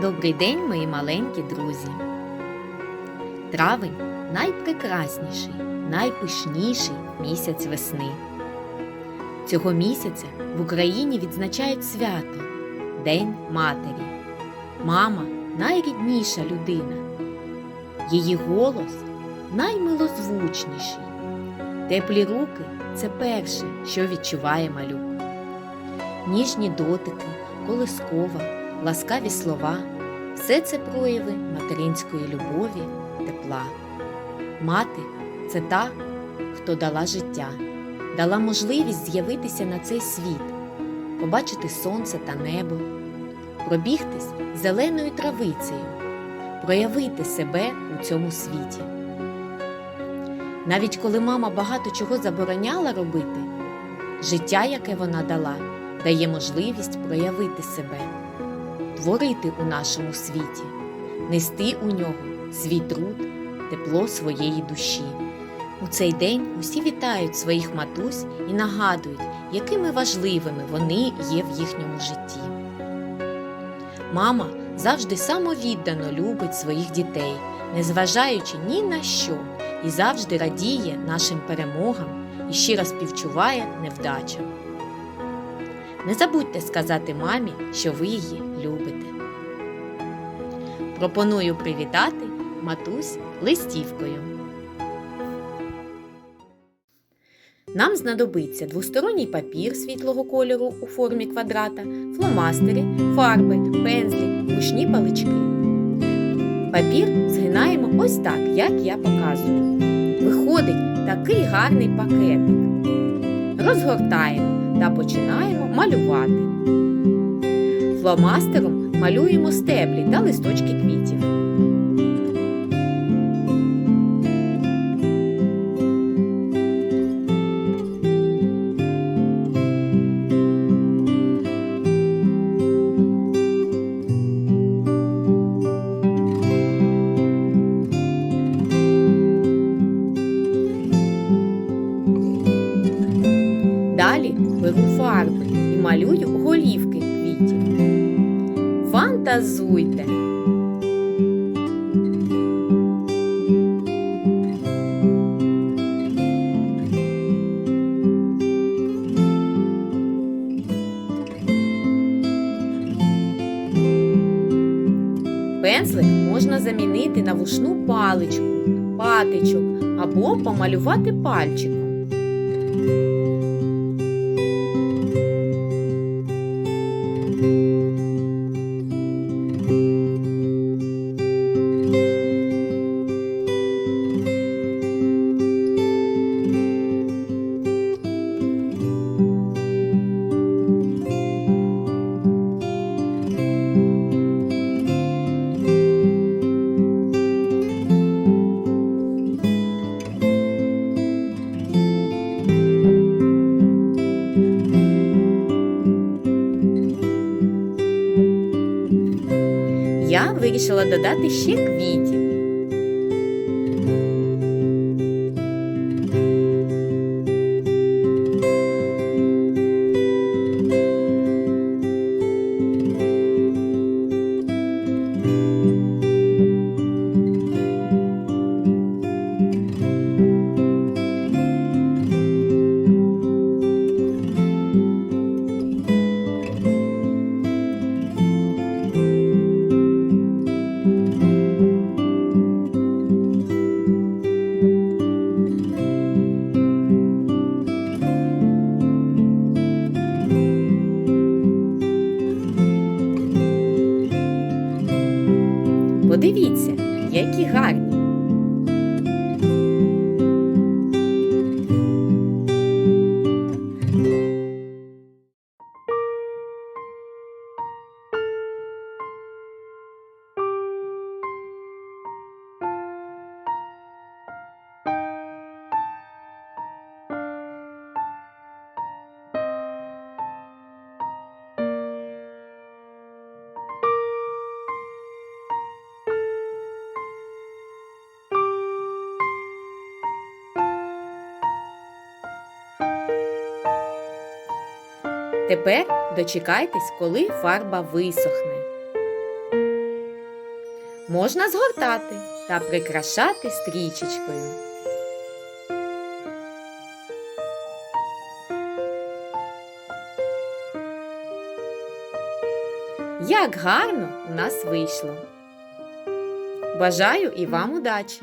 Добрий день, мої маленькі друзі. Травень найпрекрасніший, найпишніший місяць весни. Цього місяця в Україні відзначають свято День Матері. Мама найрідніша людина. Її голос наймилозвучніший. Теплі руки це перше, що відчуває малюк. Ніжні дотики, колискова, ласкаві слова все це прояви материнської любові, тепла. Мати це та, хто дала життя, дала можливість з'явитися на цей світ, побачити сонце та небо, пробігтись зеленою травицею, проявити себе у цьому світі. Навіть коли мама багато чого забороняла робити, життя, яке вона дала, дає можливість проявити себе, творити у нашому світі, нести у нього свій труд, тепло своєї душі. У цей день усі вітають своїх матусь і нагадують, якими важливими вони є в їхньому житті. Мама завжди самовіддано любить своїх дітей, незважаючи ні на що, і завжди радіє нашим перемогам і щиро співчуває невдачам. Не забудьте сказати мамі, що ви її любите. Пропоную привітати матусь листівкою. Нам знадобиться двосторонній папір світлого кольору у формі квадрата, фломастери, фарби, пензлі, ручні палички. Папір згинаємо ось так, як я показую. Виходить такий гарний пакетик. Розгортаємо та починаємо малювати. Фломастером малюємо стеблі та листочки квітів. Беру фарби і малюю голівки квітів. Фантазуйте! Пензлик можна замінити на вушну паличку, патичок або помалювати пальчиком. Вирішила додати ще квітів. Подивіться, Тепер дочекайтесь, коли фарба висохне. можна згортати та прикрашати стрічечкою. Як гарно у нас вийшло! Бажаю і вам удачі!